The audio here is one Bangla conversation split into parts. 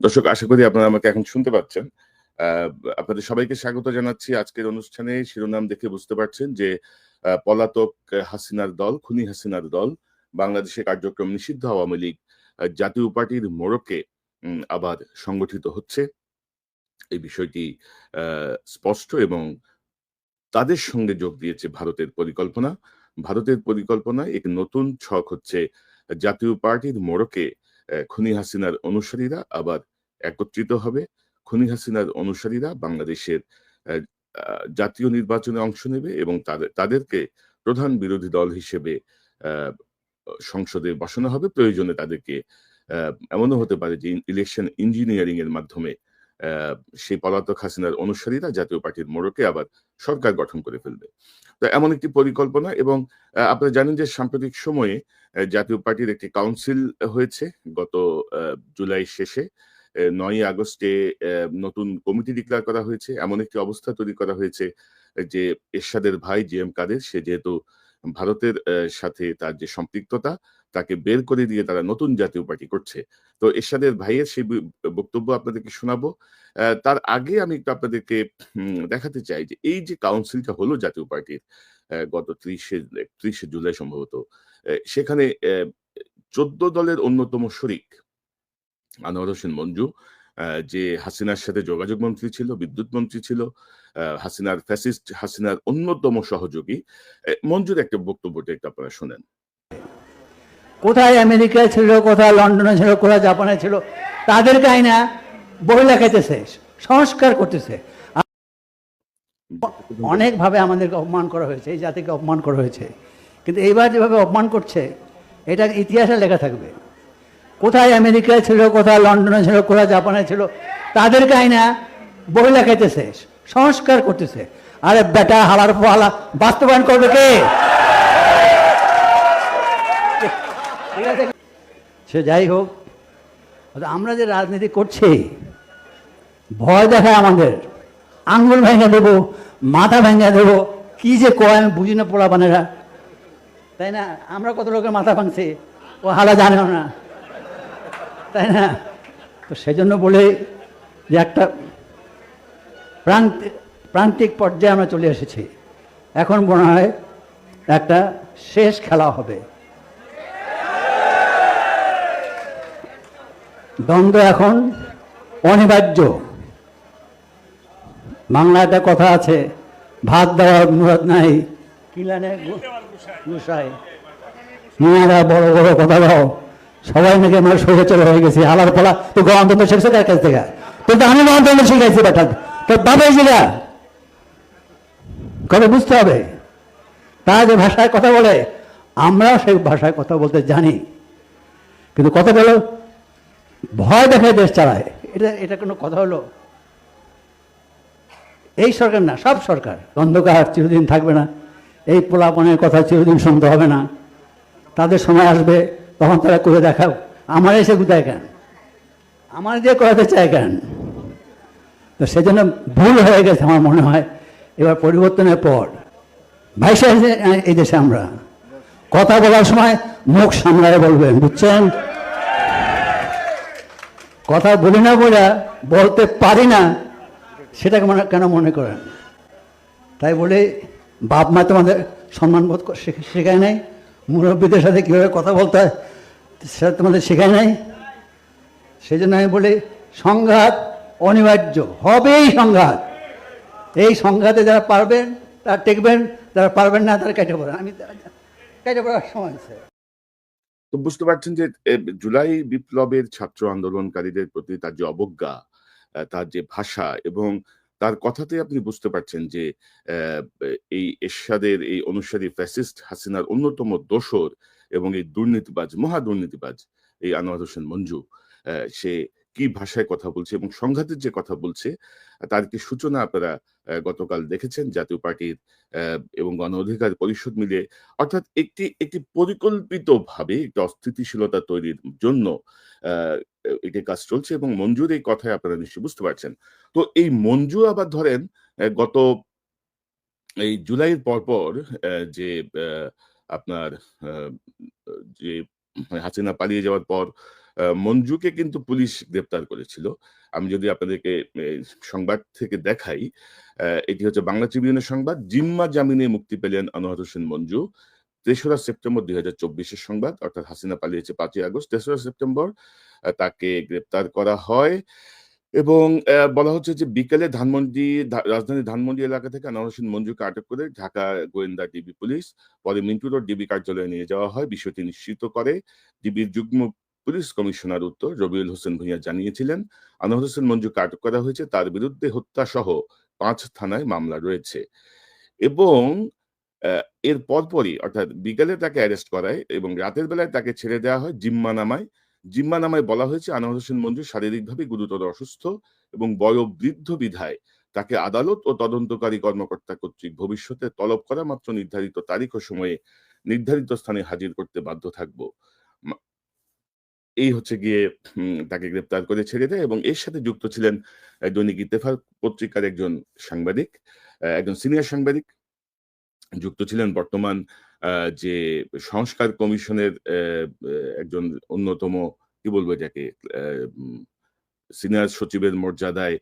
দর্শক আশা করি আপনারা আমাকে এখন শুনতে পাচ্ছেন। আপনাদের সবাইকে স্বাগত জানাচ্ছি আজকের অনুষ্ঠানে। শিরোনাম দেখে বুঝতে পারছেন যে পলাতক হাসিনার দল খুনি হাসিনার দল বাংলাদেশে কার্যক্রম নিষিদ্ধ আওয়ামী লীগ জাতীয় পার্টির মোড়কে আবার সংগঠিত হচ্ছে। এই বিষয়টি স্পষ্ট এবং তাদের সঙ্গে যোগ দিয়েছে ভারতের পরিকল্পনা। ভারতের পরিকল্পনায় এক নতুন ছক হচ্ছে জাতীয় পার্টির মোড়কে আহ, খুনি হাসিনার অনুসারীরা আবার একত্রিত হবে। খুনি হাসিনার অনুসারীরা বাংলাদেশের জাতীয় নির্বাচনে অংশ নেবে এবং তাদের তাদেরকে প্রধান বিরোধী দল হিসেবে সংসদে বসানো হবে। প্রয়োজনে তাদেরকে এমনও হতে পারে যে ইলেকশন ইঞ্জিনিয়ারিং এর মাধ্যমে সেই পলাতক হাসিনার অনুসারীরা জাতীয় পার্টির মোড়কে আবার সরকার গঠন করে ফেলবে। তো এমন একটি পরিকল্পনা এবং আপনারা জানেন যে সাম্প্রতিক সময়ে জাতীয় পার্টির একটি কাউন্সিল হয়েছে গত আহ, জুলাই শেষে। আহ, নয়ই আগস্টে আহ, নতুন কমিটি ডিক্লেয়ার করা হয়েছে। এমন একটি অবস্থা তৈরি করা হয়েছে যে এরশাদের ভাই জি এম কাদের সে যেহেতু ভারতের সাথে তার যে সম্পৃক্ততা, তাকে বের করে দিয়ে তারা নতুন জাতীয় পার্টি করছে। তো এরশাদের ভাইয়ের সেই বক্তব্য আপনাদেরকে শোনাবো। তার আগে আমি একটু আপনাদেরকে দেখাতে চাই যে এই যে কাউন্সিলটা হলো জাতীয় পার্টির গত ত্রিশে ত্রিশে জুলাই সম্ভবত সেখানে চোদ্দ দলের অন্যতম শরিক, আনোয়ার হোসেন মঞ্জু যে হাসিনার সাথে যোগাযোগ মন্ত্রী ছিল, বিদ্যুৎ মন্ত্রী ছিল হাসিনার ফ্যাসিস্ট, হাসিনার অন্যতম সহযোগী মঞ্জুর একটা বক্তব্যটা আপনারা শোনেন। কোথায় আমেরিকায় ছিল, কোথায় লন্ডনে ছিল, কোথায় জাপানে ছিল তাদেরকে আইনা বই লেখাইতেছে সংস্কার করতেছে। অনেকভাবে আমাদেরকে অপমান করা হয়েছে, এই জাতিকে অপমান করা হয়েছে। কিন্তু এইবার যেভাবে অপমান করছে এটা ইতিহাসে লেখা থাকবে। কোথায় আমেরিকায় ছিল, কোথায় লন্ডনে ছিল, কোথায় জাপানে ছিল, তাদেরকে আইনা বই লেখাইতেছে সংস্কার করতেছে। আরে বেটা, হালার পালা বাস্তবায়ন করবে কে? সে যাই হোক আমরা যে রাজনীতি করছি, ভয় দেখায় আমাদের। আঙ্গুল ভেঙে দেবো, মাথা ভেঙে দেবো, কি যে কয় আমি বুঝি না পোলাপানেরা। তাই না? আমরা কত লোকের মাথা ভাঙছি, ও হালা জানেও না। তাই না? তো সেজন্য বলে যে একটা প্রান্তিক প্রান্তিক পর্যায়ে আমরা চলে এসেছি। এখন মনে হয় একটা শেষ খেলা হবে। দ্বন্দ্ব এখন অনিবার্য। বাংলা একটা কথা আছে, ভাত দেওয়ার মুরাদ নাই। কিলানে গুসাই। মেয়েরা বড় বড় কথা দাও। সবাই নাকি আমার সরে চলে হয়ে গেছি, আলার পলা। তো গণতন্ত্র শিখছে কার কাছ থেকে? তো তো আমি গণতন্ত্র শিখাইছি বেটা তো বাবা জিগা কবে বুঝতে হবে? তারা যে ভাষায় কথা বলে, আমরাও সেই ভাষায় কথা বলতে জানি। কিন্তু কথা বলো, ভয় দেখায় দেশ চালায়। এটা এটা কোনো কথা হলো? এই সরকার না, সব সরকার। অন্ধকার চিরদিন থাকবে না। এই পোলাপনের কথা চিরদিন শুনতে হবে না। তাদের সময় আসবে। তখন তারা করে দেখাও, আমার এসে কোথায় কেন? আমার দিয়ে করাতে চায় কেন? তো সেজন্য ভুল হয়ে গেছে আমার মনে হয়। এবার পরিবর্তনের পর ভাইসা এই দেশে আমরা। কথা বলার সময় মুখ সামলায় বলবেন, বুঝছেন? কথা বলি না বলে বলতে পারি না, সেটাকে মনে, কেন মনে করেন? তাই বলে বাপ মা তোমাদের সম্মানবোধ ক- শেখ- শেখায় নাই। মুরব্বীদের সাথে কীভাবে কথা বলতে হয়, সেটা তোমাদের শেখায় নাই। সেই জন্য আমি বলি, সংঘাত অনিবার্য, হবেই সংঘাত। এই সংঘাতে যারা পারবেন, তারা টেকবেন, যারা পারবেন না, তারা কেটে পড়েন। আমি কেটে পড়ার সময় আছে। তো বুঝতে পারছেন যে জুলাই বিপ্লবের ছাত্র আন্দোলনকারীদের প্রতি তার যে অবজ্ঞা তার যে ভাষা এবং তার কথাতে আপনি বুঝতে পারছেন যে এই এরশাদের, এই অনুসারী ফ্যাসিস্ট হাসিনার অন্যতম দোসর এবং এই দুর্নীতিবাজ, মহা দুর্নীতিবাজ এই আনোয়ার হোসেন মঞ্জু সে কি ভাষায় কথা বলছে এবং সংঘাতের যে কথা বলছে, তার কি সূচনা আপনারা গতকাল দেখেছেন? জাতীয় পার্টির এবং গণ অধিকার পরিষদ মিলে অর্থাৎ একটি একটি পরিকল্পিত ভাবে একটি অস্থিতিশীলতা তৈরির জন্য একটি কাজ চলছে এবং মঞ্জুর এই কথায় আপনারা নিশ্চয়ই বুঝতে পারছেন। তো এই মঞ্জু আবার ধরেন গত এই জুলাইয়ের পরপর যে আপনার যে হাসিনা পালিয়ে যাওয়ার পর মঞ্জুকে কিন্তু পুলিশ গ্রেপ্তার করেছিল। আমি যদি আপনাদেরকে সংবাদ থেকে দেখাই এটি হচ্ছে বাংলা ট্রিবিউনের সংবাদ। জিম্মা জামিনে মুক্তি পেলেন আনোয়ার হোসেন মঞ্জু। তেসরা সেপ্টেম্বর দুই হাজার চব্বিশের সংবাদ, অর্থাৎ হাসিনা পালিয়েছে পাঁচই আগস্ট, তেসরা সেপ্টেম্বর তাকে গ্রেপ্তার করা হয়। এবং বলা হচ্ছে যে বিকেলে ধানমন্ডি রাজধানীর ধানমন্ডি এলাকা থেকে আনোয়ার মঞ্জুকে আটক করে ঢাকা গোয়েন্দা ডিবি পুলিশ, পরে মিন্টু রোড ডিবি কার্যালয়ে নিয়ে যাওয়া হয়। বিষয়টি নিশ্চিত করে ডিবির যুগ্ম পুলিশ কমিশনার উত্তর রবিউল হোসেন ভূঁইয়া জানিয়েছিলেন, আনোয়ার হোসেন মঞ্জুকে আটক করা হয়েছে, তার বিরুদ্ধে হত্যা সহ পাঁচ থানায় মামলা রয়েছে। এবং এর পরপরই অর্থাৎ বিকেলে তাকে অ্যারেস্ট করায় এবং রাতের বেলায় তাকে ছেড়ে দেওয়া হয় জিম্মা নামায়। জিম্মা নামায় বলা হয়েছে, আনোয়ার হোসেন মঞ্জু শারীরিকভাবে গুরুতর অসুস্থ এবং বয়োবৃদ্ধ বিধায় তাকে আদালত ও তদন্তকারী কর্মকর্তা কর্তৃক ভবিষ্যতে তলব করা মাত্র নির্ধারিত তারিখ ও সময়ে নির্ধারিত স্থানে হাজির করতে বাধ্য থাকব। এই হচ্ছে গিয়ে তাকে গ্রেপ্তার করে ছেড়ে দেয় এবং এর সাথে যুক্ত ছিলেন দৈনিক ইত্তেফাক পত্রিকার একজন সাংবাদিক একজন সিনিয়র সাংবাদিক যুক্ত ছিলেন বর্তমান যে সংস্কার কমিশনের একজন অন্যতম, কি বলব এটাকে সিনিয়র সচিবের মর্যাদায়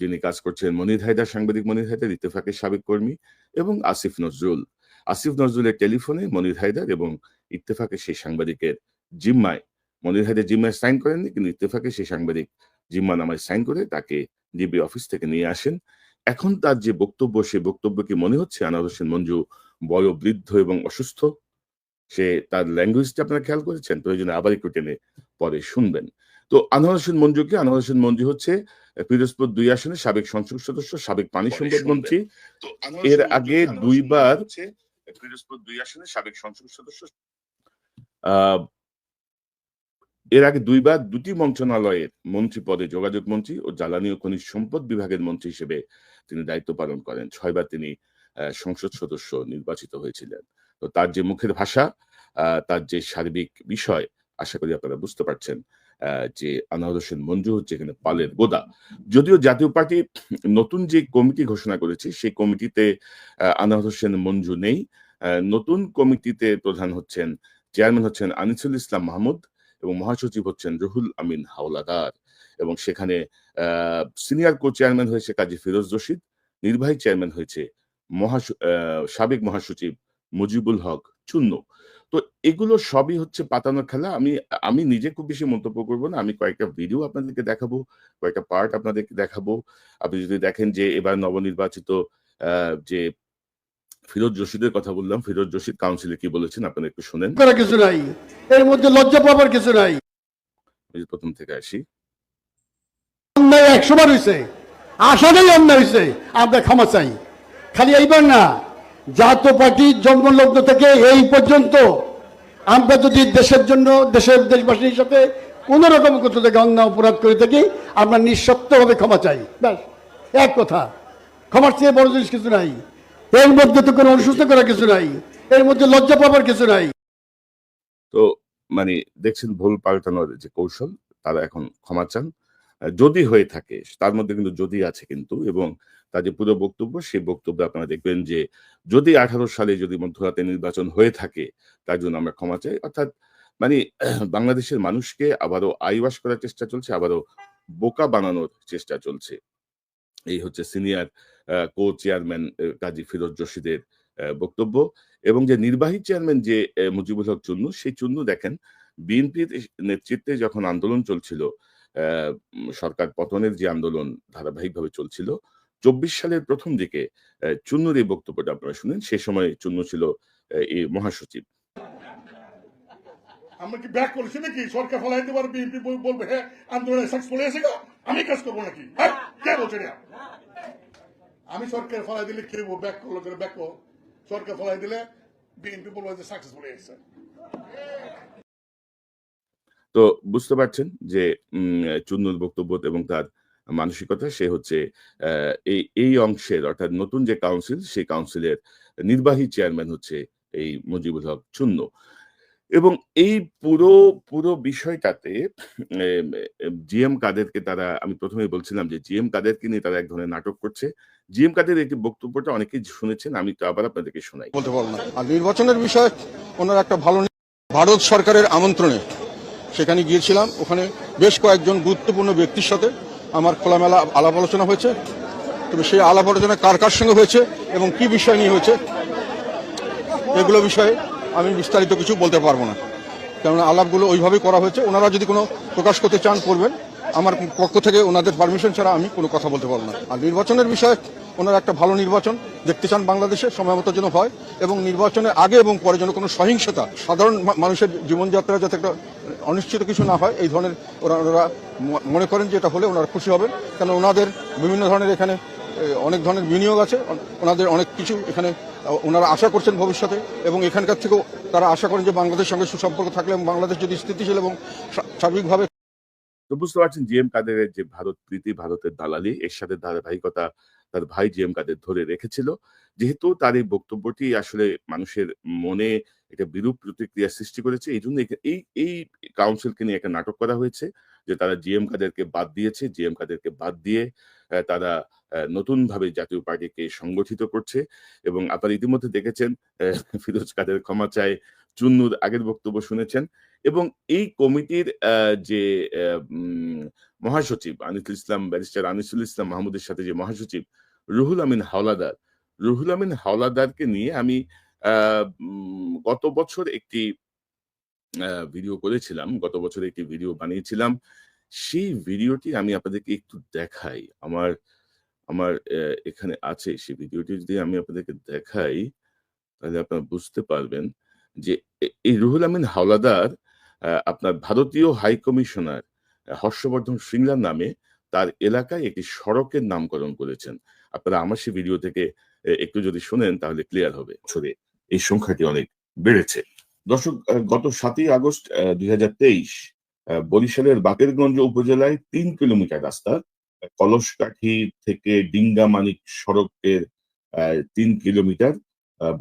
যিনি কাজ করছেন মনির হায়দার, সাংবাদিক মনির হায়দার, ইত্তেফাকের সাবেক কর্মী এবং আসিফ নজরুল। আসিফ নজরুলের টেলিফোনে মনির হায়দার এবং ইত্তেফাকের সেই সাংবাদিকের জিম্মায়, মনির হায়দার জিম্মায় সাইন করেননি, কিন্তু ইত্তেফাকে সেই সাংবাদিক জিম্মা নামায় সাইন করে তাকে ডিবি অফিস থেকে নিয়ে আসেন। এখন তার যে বক্তব্য সে বক্তব্য কি মনে হচ্ছে আনার হোসেন মঞ্জু বয়োবৃদ্ধ এবং অসুস্থ? সে তার ল্যাঙ্গুয়েজটা আপনারা খেয়াল করেছেন? প্রয়োজনে আবার একটু টেনে পরে শুনবেন। তো আনোয়ার হোসেন মঞ্জুকে আনোয়ার হোসেন মঞ্জু হচ্ছে পিরোজপুর দুই আসনে সাবেক সংসদ সদস্য সাবেক পানি সম্পদ মন্ত্রী। এর আগে দুইবার পিরোজপুর দুই আসনে সাবেক সংসদ সদস্য। আহ, এর আগে দুইবার দুটি মন্ত্রণালয়ের মন্ত্রী পদে যোগাযোগ মন্ত্রী ও জ্বালানি ও খনিজ সম্পদ বিভাগের মন্ত্রী হিসেবে তিনি দায়িত্ব পালন করেন। ছয়বার তিনি সংসদ সদস্য নির্বাচিত হয়েছিলেন। তো তার যে মুখের ভাষা তার যে সার্বিক বিষয়, আশা করি আপনারা বুঝতে পারছেন যে আনোয়ার হোসেন মঞ্জু হচ্ছে এখানে পালের গোদা। যদিও জাতীয় পার্টি নতুন যে কমিটি ঘোষণা করেছে, সেই কমিটিতে আনোয়ার হোসেন মঞ্জু নেই। নতুন কমিটিতে প্রধান হচ্ছেন, চেয়ারম্যান হচ্ছেন আনিসুল ইসলাম মাহমুদ। এবং মহাসচিব হচ্ছেন রুহুল আমিন হাওলাদার এবং সেখানে সিনিয়র কো চেয়ারম্যান হয়েছে কাজী ফিরোজ রশিদ, নির্বাহী চেয়ারম্যান হয়েছে সাবেক মহাসচিব মুজিবুল হক চুন্নু। তো এগুলো সবই হচ্ছে পাতানোর খেলা। আমি আমি নিজে খুব বেশি মন্তব্য করব না। আমি কয়েকটা ভিডিও আপনাদেরকে দেখাবো, কয়েকটা পার্ট আপনাদেরকে দেখাবো। আপনি যদি দেখেন যে এবার নবনির্বাচিত যে ফিরোজ রশিদের কথা বললাম। ফিরোজ রশিদ কাউন্সিলে কি বলেছেন? আপনারা একটু শুনেন। কিছু নাই। এর মধ্যে লজ্জা পাবার কিছু নাই। প্রথম থেকে আসি। অন্যায় একশো বার হয়েছে আসাটাই অন্যায় হয়েছে আমরা ক্ষমা চাই। খালি এইবার না জাতীয় পার্টির জন্মলগ্ন থেকে এই পর্যন্ত আমরা যদি দেশের জন্য দেশের দেশবাসীর সাথে কোনো রকম কোথাও থেকে অন্যায় অপরাধ করে থাকি আমরা নিঃশব্দভাবে ক্ষমা চাই। ব্যাস এক কথা। ক্ষমার চেয়ে বড় জিনিস কিছু নাই। এর মধ্যে তো কোনো অনুসূচিত করার কিছু নাই। এর মধ্যে লজ্জা পাবার কিছু নাই। তো মানে দেখছেন ভুল পাল্টানোর যে কৌশল, তারা এখন ক্ষমা চান। যদি হয়ে থাকে, তার মধ্যে কিন্তু যদি আছে কিন্তু, এবং তার যে পুরো বক্তব্য, সেই বক্তব্যে আপনারা দেখবেন যে যদি আঠারো সালে যদি মধ্যরাতে নির্বাচন হয়ে থাকে, তার জন্য আমরা ক্ষমা চাই। অর্থাৎ মানে বাংলাদেশের মানুষকে আবারও আইওয়াস করার চেষ্টা চলছে, আবারও বোকা বানানোর চেষ্টা চলছে। এই হচ্ছে senior co chairman Kazi Firoz রশিদের বক্তব্য এবং যে নির্বাহী চেয়ারম্যান যে মুজিবুল হক চুন্নু, সেই চুন্নু দেখেন, বিএনপির নেতৃত্বে যখন আন্দোলন চলছিল সরকার পতনের যে আন্দোলন ধারাবাহিকভাবে চলছিল, চব্বিশ সালের প্রথম দিকে চুন্নুর এই বক্তব্যটা আপনারা শুনেন, সে সময় চুন্নু ছিল এই মহাসচিব। আমরা কি ব্যাক করেছি নাকি? সরকার ফলাইতে পারবে বলবে হ্যাঁ আন্দোলনে হয়েছে আমি কাজ করব নাকি? হ্যাঁ কে বলছে? আমি সরকার ফলাই দিলে কে ব্যাক করল করে ব্যাক সরকার ফলাই দিলে বিএনপি বলব যে সাকসেসফুল হয়েছে তো বুঝতে পারছেন যে চুন্নুর বক্তব্য এবং তার মানসিকতা, সে হচ্ছে এই এই অংশের অর্থাৎ নতুন যে কাউন্সিল সেই কাউন্সিলের নির্বাহী চেয়ারম্যান হচ্ছে এই মুজিবুল হক চুন্নু। এবং এই পুরো পুরো বিষয়টাতে জিএম কাদেরকে তারা, আমি প্রথমেই বলছিলাম যে জিএম কাদেরকে নিয়ে তারা এক ধরনের নাটক করছে। জিএম কাদের একটি বক্তব্যটা অনেকেই শুনেছেন, আমি তো আবার আপনাদেরকে শোনাই। বলতে পারব না। আর নির্বাচনের বিষয়ে ওনার একটা ভালো ভারত সরকারের আমন্ত্রণে সেখানে গিয়েছিলাম। ওখানে বেশ কয়েকজন গুরুত্বপূর্ণ ব্যক্তির সাথে আমার খোলামেলা আলাপ আলোচনা হয়েছে। তবে সেই আলাপ আলোচনা কার কার সঙ্গে হয়েছে এবং কি বিষয় নিয়ে হয়েছে এগুলো বিষয়ে আমি বিস্তারিত কিছু বলতে পারব না। কেননা আলাপগুলো ওইভাবেই করা হয়েছে। ওনারা যদি কোনো প্রকাশ করতে চান, করবেন। আমার পক্ষ থেকে ওনাদের পারমিশন ছাড়া আমি কোনো কথা বলতে পারব না। আর নির্বাচনের বিষয়ে ওনারা একটা ভালো নির্বাচন দেখতে চান বাংলাদেশে, সময় মতো যেন হয়। এবং নির্বাচনের আগে এবং পরে যেন কোনো সহিংসতা, সাধারণ মানুষের জীবনযাত্রা যাতে একটা অনিশ্চিত কিছু না হয়, এই ধরনের ওনারা মনে করেন যে এটা হলে ওনারা খুশি হবেন। কেন ওনাদের বিভিন্ন ধরনের এখানে অনেক ধরনের বিনিয়োগ আছে। ওনাদের অনেক কিছু এখানে ওনারা আশা করছেন ভবিষ্যতে। এবং এখানকার থেকেও তারা আশা করেন যে বাংলাদেশের সঙ্গে সুসম্পর্ক থাকলে এবং বাংলাদেশ যদি স্থিতিশীল এবং সার্বিকভাবে তো বুঝতে পারছেন জি এম কাদেরের যে ভারত প্রীতি, ভারতের দালালি, এর সাথে ধারাবাহিকতা তার ভাই জি এম কাদের ধরে রেখেছিল। যেহেতু তার এই বক্তব্যটি আসলে মানুষের মনে একটা বিরূপ প্রতিক্রিয়া সৃষ্টি করেছে, এই জন্য এই এই কাউন্সিলকে নিয়ে একটা নাটক করা হয়েছে, যে তারা জি এম কাদেরকে বাদ দিয়েছে জি এম কাদেরকে বাদ দিয়ে তারা নতুন ভাবে জাতীয় পার্টিকে সংগঠিত করছে এবং আপনারা ইতিমধ্যে দেখেছেন ফিরোজ কাদের ক্ষমা চায়, চুন্নুর আগের বক্তব্য শুনেছেন। এবং এই কমিটির যে মহাসচিব আনিসুল ইসলাম, ব্যারিস্টার আনিসুল ইসলাম মাহমুদের সাথে যে মহাসচিব রুহুল আমিন হাওলাদার, রুহুল আমিন হাওলাদারকে নিয়ে আমি গত বছর একটি ভিডিও করেছিলাম, গত বছর একটি ভিডিও বানিয়েছিলাম। সেই ভিডিওটি আমি আপনাদেরকে একটু দেখাই। আমার আমার এখানে আছে। সেই ভিডিওটি যদি আমি আপনাদেরকে দেখাই, তাহলে আপনারা বুঝতে পারবেন যে এই রুহুল আমিন হাওলাদার আপনার ভারতীয় হাই কমিশনার হর্ষবর্ধন শৃঙ্গলার নামে তার এলাকায় একটি সড়কের নামকরণ করেছেন। আপনারা আমার সেই ভিডিও থেকে একটু যদি শোনেন তাহলে ক্লিয়ার হবে। বছরে এই সংখ্যাটি অনেক বেড়েছে। দর্শক গত সাতই আগস্ট দুই হাজার তেইশ বরিশালের বাকেরগঞ্জ উপজেলায় তিন কিলোমিটার রাস্তা, কলসকাঠি থেকে ডিঙ্গামানিক সড়কের তিন কিলোমিটার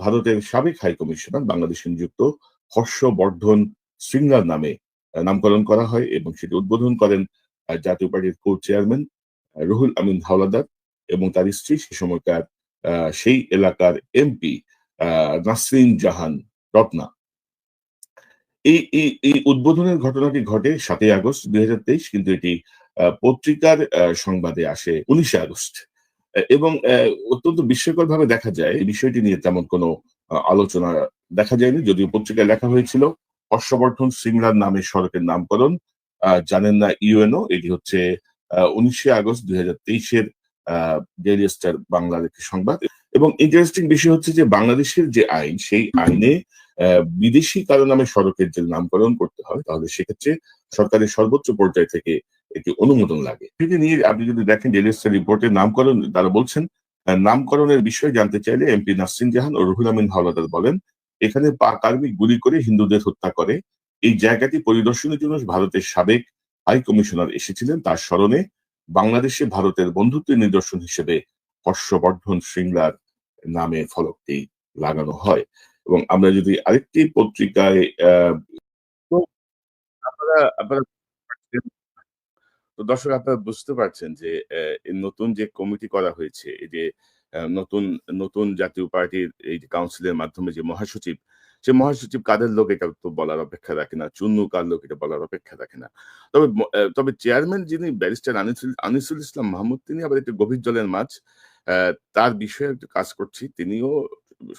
ভারতের সাবেক হাই কমিশনার, বাংলাদেশে নিযুক্ত হর্ষবর্ধন শৃঙ্গার নামে নামকরণ করা হয় এবং সেটি উদ্বোধন করেন জাতীয় পার্টির কো চেয়ারম্যান রুহুল আমিন হাওলাদার এবং তার স্ত্রী সে সময়কার সেই এলাকার এমপি নাসরিন জাহান রত্না। এই এই উদ্বোধনের ঘটনাটি ঘটে সাতই আগস্ট দুই হাজার তেইশ, কিন্তু এটি পত্রিকার সংবাদে আসে উনিশে আগস্ট। এবং অত্যন্ত বিস্ময়কর ভাবে দেখা যায়, এই বিষয়টি নিয়ে তেমন কোনো আলোচনা দেখা যায়নি, যদিও পত্রিকায় লেখা হয়েছিল। হর্ষবর্ধন সিংলার নামে সড়কের নামকরণ জানেন না ইউএনও, এটি হচ্ছে উনিশে আগস্ট দুই হাজার তেইশের ডেইলি স্টার বাংলার একটি সংবাদ। এবং ইন্টারেস্টিং বিষয় হচ্ছে যে বাংলাদেশের যে আইন, সেই আইনে বিদেশি কারও নামে সড়কের যদি নামকরণ করতে হয়, তাহলে সেক্ষেত্রে সরকারের সর্বোচ্চ পর্যায় থেকে একটি অনুমোদন লাগে। সেটি নিয়ে আপনি যদি দেখেন, ডেইলি স্টার রিপোর্টের নামকরণ, তারা বলছেন নামকরণের বিষয়ে জানতে চাইলে এমপি নাসরিন জাহান ও রুহুল আমিন হাওলাদার বলেন এখানে পাক আর্মি গুলি করে হিন্দুদের হত্যা করে। এই জায়গাটি পরিদর্শনের জন্য ভারতের সাবেক হাই কমিশনার এসেছিলেন তার স্মরণে। বাংলাদেশে ভারতের বন্ধুত্বের নিদর্শন হিসেবে হর্ষবর্ধন শৃঙ্গলার নামে ফলকটি লাগানো হয়। এবং আমরা যদি আরেকটি পত্রিকায় দর্শক, আপনারা বুঝতে পারছেন যে নতুন যে কমিটি করা হয়েছে, এই যে নতুন নতুন জাতীয় পার্টির এই কাউন্সিলের মাধ্যমে যে মহাসচিব সে মহাসচিব কাদের লোক এটা তো বলার অপেক্ষা রাখে না, চুন্নু কার লোক এটা বলার অপেক্ষা রাখে না। তবে তবে চেয়ারম্যান যিনি ব্যারিস্টার আনিসুল আনিসুল ইসলাম মাহমুদ, তিনি আবার একটু গভীর জলের মাছ। তার বিষয়ে একটু কাজ করছি। তিনিও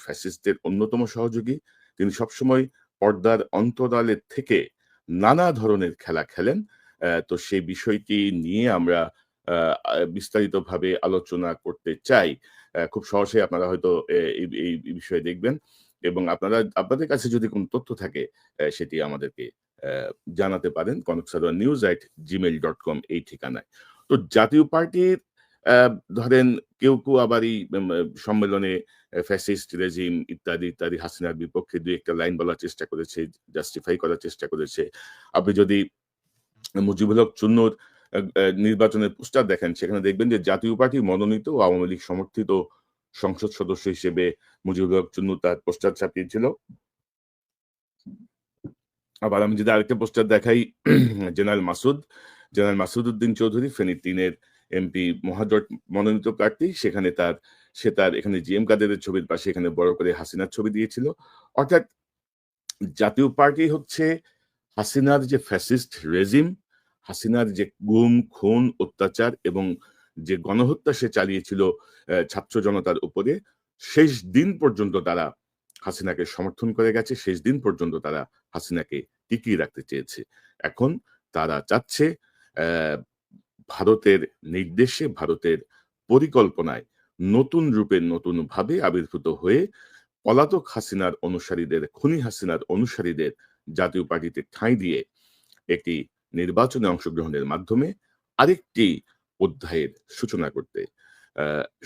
ফ্যাসিস্টের অন্যতম সহযোগী। তিনি সবসময় পর্দার অন্তরালের থেকে নানা ধরনের খেলা খেলেন। তো সেই বিষয়টি নিয়ে আমরা বিস্তারিতভাবে আলোচনা করতে চাই। খুব সহজে আপনারা হয়তো এই বিষয়ে দেখবেন। এবং আপনারা, আপনাদের কাছে যদি কোনো তথ্য থাকে সেটি আমাদেরকে জানাতে পারেন। Konok Sarwar news at Gmail dot com এই ঠিকানায়। তো জাতীয় পার্টির ধরেন কেউ কেউ আবার এই সম্মেলনে ফ্যাসিস্ট রেজিম ইত্যাদি ইত্যাদি হাসিনার বিপক্ষে দুই একটা লাইন বলার চেষ্টা করেছে জাস্টিফাই করার চেষ্টা করেছে। আপনি যদি মুজিবুল হক চুন্নুর নির্বাচনের পোস্টার দেখেন, সেখানে দেখবেন যে জাতীয় পার্টি মনোনীত আওয়ামী লীগ সমর্থিত সংসদ সদস্য হিসেবে মুজিবুল হক চুন্নু তার পোস্টার ছাপিয়েছিল। আবার আমি যদি আরেকটা পোস্টার দেখাই, জেনারেল মাসুদ। জেনারেল মাসুদ উদ্দিন চৌধুরী ফেনী তিনের এমপি মহাজোট মনোনীত প্রার্থী। সেখানে তার, সে তার এখানে জিএম কাদেরের ছবির পাশে এখানে বড় করে হাসিনার ছবি দিয়েছিল। অর্থাৎ জাতীয় পার্টি হচ্ছে হাসিনার যে ফ্যাসিস্ট রেজিম হাসিনার যে গুম, খুন, অত্যাচার এবং যে গণহত্যা সে চালিয়েছিল ছাত্র জনতার উপরে, শেষ দিন পর্যন্ত তারা হাসিনাকে সমর্থন করে গেছে, শেষ দিন পর্যন্ত তারা হাসিনাকে টিকিয়ে রাখতে চেয়েছে। এখন তারা চাচ্ছে ভারতের নির্দেশে, ভারতের পরিকল্পনায় নতুন রূপে নতুন ভাবে আবির্ভূত হয়ে পলাতক হাসিনার অনুসারীদের, খুনি হাসিনার অনুসারীদের জাতীয় পার্টিতে ঠাঁই দিয়ে একটি নির্বাচনে অংশগ্রহণের মাধ্যমে আরেকটি অধ্যায়ের সূচনা করতে।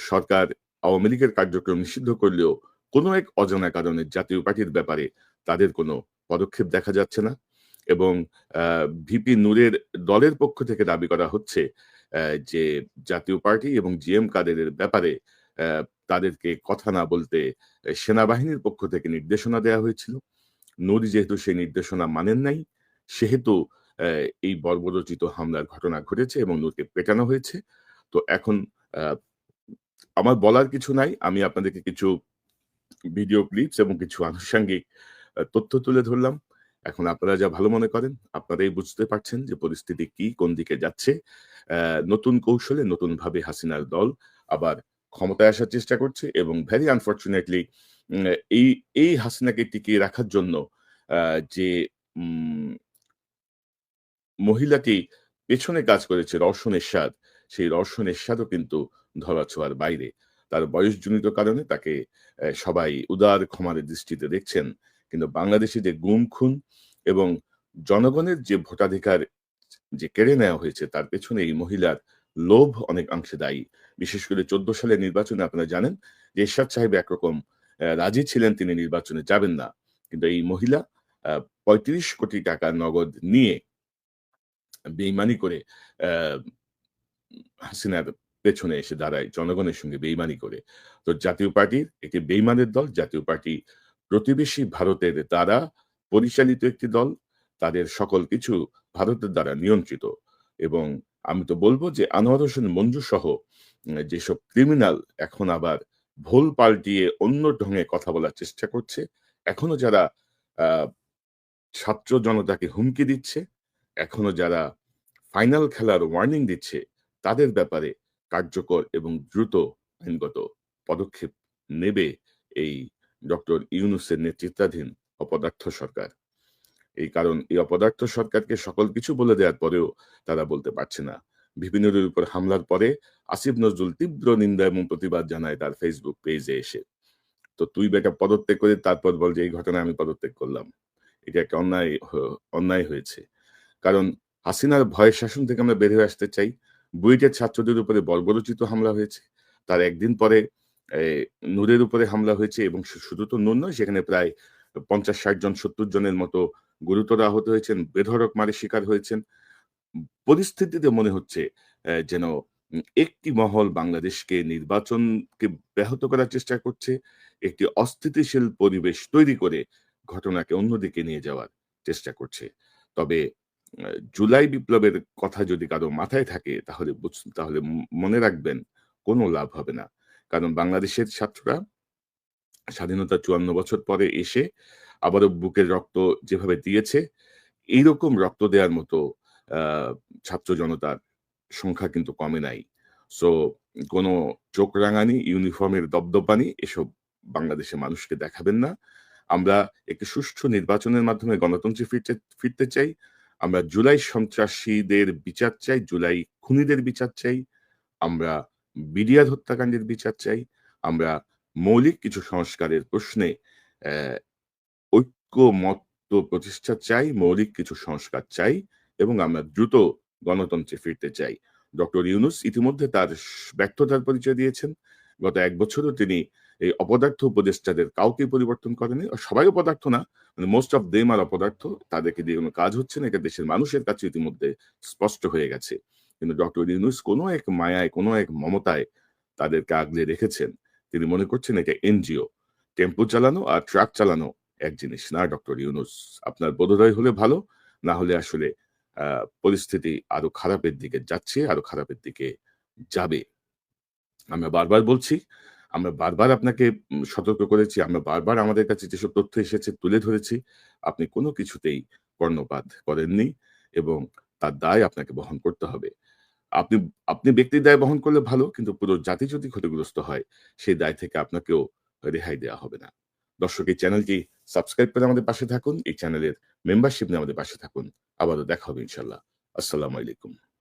সরকার আওয়ামী লীগের কার্যক্রম নিষিদ্ধ করলেও কোনো এক অজানা কারণে জাতীয় পার্টির ব্যাপারে তাদের কোনো পদক্ষেপ দেখা যাচ্ছে না এবং ভিপি নূরের দলের পক্ষ থেকে দাবি করা হচ্ছে যে জাতীয় পার্টি এবং জিএম কাদেরের ব্যাপারে তাদেরকে কথা না বলতে সেনাবাহিনীর পক্ষ থেকে নির্দেশনা দেওয়া হয়েছিল। নূরি যেহেতু সেই নির্দেশনা মানেন নাই, সেহেতু এই বর্বরচিত হামলার ঘটনা ঘটেছে এবং নূরকে পেটানো হয়েছে। তো এখন আমার বলার কিছু নাই। আমি আপনাদেরকে কিছু ভিডিও ক্লিপস এবং কিছু আনুষঙ্গিক তথ্য তুলে ধরলাম। এখন আপনারা যা ভালো মনে করেন, আপনারাই বুঝতে পারছেন যে পরিস্থিতি কি, কোন দিকে যাচ্ছে। নতুন কৌশলে নতুন ভাবে হাসিনার দল আবার ক্ষমতায় আসার চেষ্টা করছে এবং ভেরি আনফর্চুনেটলি এই এই হাসিনাকে টিকিয়ে রাখার জন্য যে মহিলাটি পেছনে কাজ করেছে রওশন এরশাদ। সেই রওশন এরশাদও কিন্তু ধরাছোঁয়ার বাইরে। তার বয়সজনিত কারণে তাকে সবাই উদার ক্ষমার দৃষ্টিতে দেখছেন। কিন্তু বাংলাদেশে যে গুম, খুন এবং জনগণের যে ভোটাধিকার যে কেড়ে নেওয়া হয়েছে, তার পেছনে এই মহিলার লোভ অনেক অংশে দায়ী। বিশেষ করে চোদ্দ সালের নির্বাচনে আপনারা জানেন যে এরশাদ সাহেব একরকম রাজি ছিলেন, তিনি নির্বাচনে যাবেন না। কিন্তু এই মহিলা পঁয়ত্রিশ কোটি টাকা নগদ নিয়ে বেইমানি করে হাসিনার পেছনে এসে দাঁড়ায় জনগণের সঙ্গে বেইমানি করে। তো জাতীয় পার্টির একটি বেইমানের দল, জাতীয় পার্টি প্রতিবেশী ভারতের দ্বারা পরিচালিত একটি দল, তাদের সকল কিছু ভারতের দ্বারা নিয়ন্ত্রিত। এবং আমি তো বলব যে আনোয়ার হোসেন মঞ্জু সহ যেসব ক্রিমিনাল এখন আবার ভুল পাল্টিয়ে অন্য ঢঙে কথা বলার চেষ্টা করছে, এখনও যারা ছাত্র জনতাকে হুমকি দিচ্ছে এখনও যারা ফাইনাল খেলার ওয়ার্নিং দিচ্ছে, তাদের ব্যাপারে কার্যকর এবং দ্রুত আইনগত পদক্ষেপ নেবে এই ডক্টর ইউনুসের নেতৃত্বাধীন অপদার্থ সরকার। এই কারণ এই অপদার্থ সরকারকে সকল কিছু বলে দেওয়ার পরেও তারা বলতে পারছে না। বিভিন্নদের উপর হামলার পরে আসিফ নজরুল তীব্র নিন্দা এবং প্রতিবাদ জানায় তার ফেসবুক পেজে এসে। তো তুই বেটা পদত্যাগ করে তারপর বল যে এই ঘটনায় আমি পদত্যাগ করলাম। এটা একটা অন্যায় অন্যায় হয়েছে। কারণ হাসিনার ভয়ের শাসন থেকে আমরা বের হয়ে আসতে চাই। বুয়েটের ছাত্রদের উপরে বর্বরচিত হামলা হয়েছে। তার একদিন পরে নূরের উপরে হামলা হয়েছে এবং শুধু তো নূর নয়, সেখানে প্রায় পঞ্চাশ, ষাট জন, সত্তর জনের মতো গুরুতর আহত হয়েছেন, বেধড়ক মারে শিকার হয়েছেন। পরিস্থিতিতে মনে হচ্ছে যেন একটি মহল বাংলাদেশকে নির্বাচনকে ব্যাহত করার চেষ্টা করছে, একটি অস্থিতিশীল পরিবেশ তৈরি করে ঘটনাকে অন্যদিকে নিয়ে যাওয়ার চেষ্টা করছে। তবে জুলাই বিপ্লবের কথা যদি কারও মাথায় থাকে, তাহলে তাহলে মনে রাখবেন কোনো লাভ হবে না। কারণ বাংলাদেশের ছাত্ররা স্বাধীনতা চুয়ান্ন বছর পরে এসে আবারও বুকের রক্ত যেভাবে দিয়েছে, এইরকম রক্ত দেওয়ার মতো ছাত্র জনতার সংখ্যা কিন্তু কমে নাই। সো, কোনো চোখ রাঙানি, ইউনিফর্মের দবদবানি এসব বাংলাদেশের মানুষকে দেখাবেন না। আমরা একটি সুষ্ঠু নির্বাচনের মাধ্যমে গণতন্ত্রে ফিরতে ফিরতে চাই। আমরা জুলাই সন্ত্রাসীদের বিচার চাই জুলাই খুনিদের বিচার চাই আমরা বিডিআর হত্যাকাণ্ডের বিচার চাই আমরা মৌলিক কিছু সংস্কারের প্রশ্নে আহ, ঐক্যমত প্রতিষ্ঠা চাই মৌলিক কিছু সংস্কার চাই এবং আমরা দ্রুত গণতন্ত্রে ফিরতে চাই। ডক্টর ইউনুস ইতিমধ্যে তার ব্যর্থতার পরিচয় দিয়েছেন। গত এক বছরও তিনি এই অপদার্থ উপদেষ্টাদের কাউকে পরিবর্তন করেনি সবাই অপদার্থ না। মানে মোস্ট অফ দেম আর অপদার্থ। তাদেরকে দিয়ে কোনো কাজ হচ্ছে না এটা দেশের মানুষের কাছে ইতিমধ্যে স্পষ্ট হয়ে গেছে। কিন্তু ডক্টর ইউনুস কোনো এক মায়ায়, কোনো এক মমতায় তাদেরকে আগলে রেখেছেন। তিনি মনে করছেন এটা এনজিও, টেম্পো চালানো আর ট্রাক চালানো এক জিনিস না, ডক্টর ইউনুস। আপনার বোধোদয় হলে ভালো, না হলে আসলে পরিস্থিতি আরও খারাপের দিকে যাচ্ছে, আরও খারাপের দিকে যাবে। আমরা বারবার বলছি আমরা বারবার আপনাকে সতর্ক করেছি, আমরা বারবার আমাদের কাছে যেসব তথ্য এসেছে তুলে ধরেছি, আপনি কোনো কিছুতেই কর্ণপাত করেননি এবং তার দায় আপনাকে বহন করতে হবে। আপনি আপনি ব্যক্তির দায় বহন করলে ভালো, কিন্তু পুরো জাতি যদি ক্ষতিগ্রস্ত হয়, সেই দায় থেকে আপনাকেও রেহাই দেওয়া হবে না। দর্শক, এই চ্যানেলটি সাবস্ক্রাইব করে আমাদের পাশে থাকুন, এই চ্যানেলের মেম্বারশিপ নিয়ে আমাদের পাশে থাকুন। আবারও দেখা হবে ইনশাল্লাহ আসসালামু আলাইকুম।